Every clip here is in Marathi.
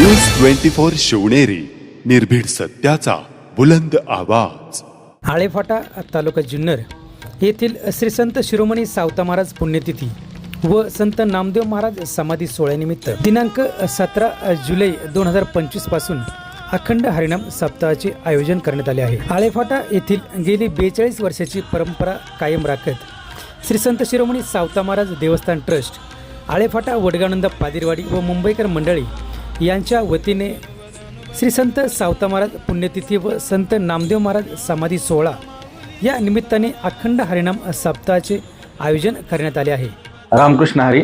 न्यूज ट्वेंटी फोर शिवनेरी निर्भीड सत्याचा बुलंद आवाज. आळेफाटा तालुका जुन्नर येथील श्री संत शिरोमणी सावता महाराज पुण्यतिथी व संत नामदेव महाराज समाधी सोहळ्यानिमित्त दिनांक सतरा जुलै दोन हजार पंचवीसपासून अखंड हरिणाम सप्ताहाचे आयोजन करण्यात आले आहे. आळेफाटा येथील गेली बेचाळीस वर्षाची परंपरा कायम राखत श्री संत शिरोमणी सावता महाराज देवस्थान ट्रस्ट आळेफाटा वडगानंद पादिरवाडी व मुंबईकर मंडळी यांच्या वतीने श्री संत सावता महाराज पुण्यतिथी व संत नामदेव महाराज समाधी सोहळा या निमित्ताने अखंड हरिनाम सप्ताहाचे आयोजन करण्यात आले आहे. रामकृष्ण हरी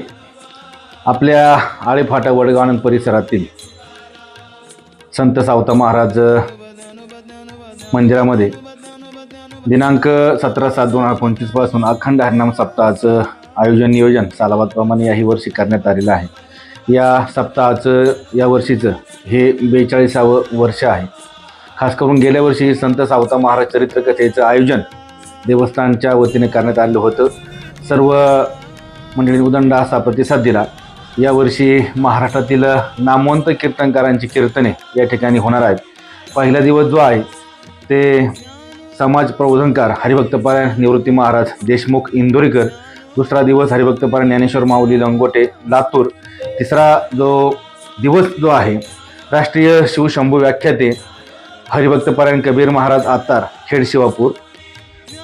आपल्या आळेफाटा वडगाव परिसरातील संत सावता महाराज मंदिरामध्ये दिनांक सतरा सात दोन हजार पंचवीसपासून अखंड हरिनाम सप्ताहाचं आयोजन नियोजन सालाबादप्रमाणे याही वर्षी करण्यात आलेलं आहे. या सप्ताहाचं या वर्षीचं हे बेचाळीसावं वर्ष आहे. खास करून गेल्या वर्षी संत सावता महाराज चरित्रकथेचं आयोजन देवस्थानच्या वतीने करण्यात आलं होतं. सर्व मंडळी उदंड असा प्रतिसाद दिला. यावर्षी महाराष्ट्रातील नामवंत कीर्तनकारांची कीर्तने या ठिकाणी होणार आहेत. पहिला दिवस जो आहे ते समाज प्रबोधनकार हरिभक्तपारायण निवृत्ती महाराज देशमुख इंदोरीकर दुसरा दिवस हरिभक्तपारायण ज्ञानेश्वर माऊली लंगोटे लातूर. तिसरा जो दिवस जो आहे राष्ट्रीय शिवशंभू व्याख्याते हरिभक्तपरायण कबीर महाराज आतार खेड शिवापूर.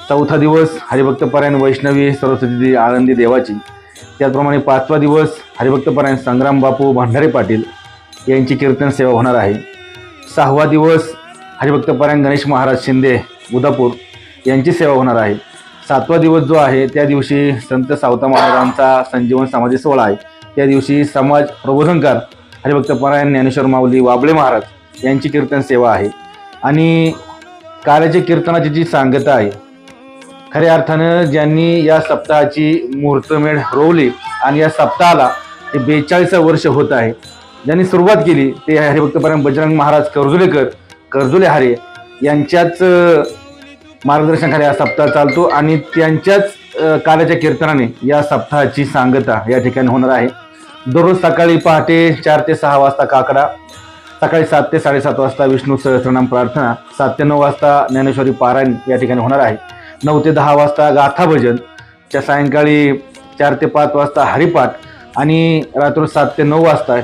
चौथा दिवस हरिभक्तपरायण वैष्णवी सरस्वती आळंदी देवाची. त्याचप्रमाणे पाचवा दिवस हरिभक्तपरायण संग्राम बापू भंडारे पाटील यांची कीर्तन सेवा होणार आहे. सहावा दिवस हरिभक्तपरायण गणेश महाराज शिंदे उदापूर यांची सेवा होणार आहे. सातवा दिवस जो आहे त्या दिवशी संत सावता महाराजांचा संजीवन समाधी सोहळा आहे. त्या दिवशी समाज प्रबोधनकार हरिभक्तपारायण ज्ञानेश्वर माऊली वाबळे महाराज यांची कीर्तन सेवा आहे. आणि काल्याच्या कीर्तनाची जी सांगता आहे खऱ्या अर्थानं ज्यांनी या सप्ताहाची मुहूर्तमेढ रोवली आणि या सप्ताहाला हे बेचाळीसावं वर्ष होत आहे ज्यांनी सुरुवात केली ते हरिभक्तपर्यंत बजरंग महाराज कर्जुलेकर कर्जुले हरे यांच्याच मार्गदर्शनाखाली हा सप्ताह चालतो आणि त्यांच्याच कालाच्या कीर्तनाने या सप्ताहाची सांगता या ठिकाणी होणार आहे. दररोज सकाळी पहाटे चार ते सहा वाजता काकडा सकाळी सात ते साडेसात वाजता विष्णू सहस्रनाम प्रार्थना सात ते नऊ वाजता ज्ञानेश्वरी पारायण या ठिकाणी होणार आहे. नऊ ते दहा वाजता गाथा भजन सायंकाळी चार ते पाच वाजता हरिपाठ आणि रात्र सात ते नऊ वाजता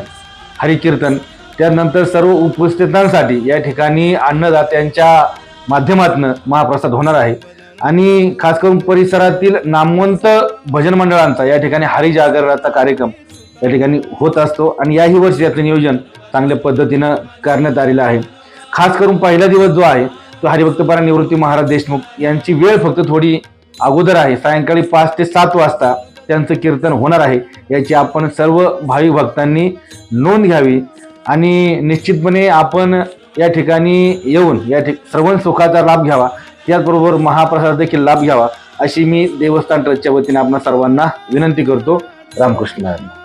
हरिकीर्तन. त्यानंतर सर्व उपस्थितांसाठी या ठिकाणी अन्नदात्यांच्या माध्यमातून महाप्रसाद होणार आहे. आणि खास करून परिसरातील नामवंत भजन मंडळांचा या ठिकाणी हरिजागरणाचा कार्यक्रम या ठिकाणी होत असतो आणि याही वर्षी याचं नियोजन चांगल्या पद्धतीनं करण्यात आलेलं आहे. खास करून पहिला दिवस जो आहे तो हरिभक्तपरा निवृत्ती महाराज देशमुख यांची वेळ फक्त थोडी अगोदर आहे. सायंकाळी पाच ते सात वाजता त्यांचं कीर्तन होणार आहे. याची आपण सर्व भाविक भक्तांनी नोंद घ्यावी आणि निश्चितपणे आपण या ठिकाणी येऊन या ठिक श्रवण सुखाचा लाभ घ्यावा. त्याचबरोबर महाप्रसाद देखील लाभ घ्यावा अशी मी देवस्थान ट्रस्टच्या वतीने आपण सर्वांना विनंती करतो. रामकृष्ण नारायण.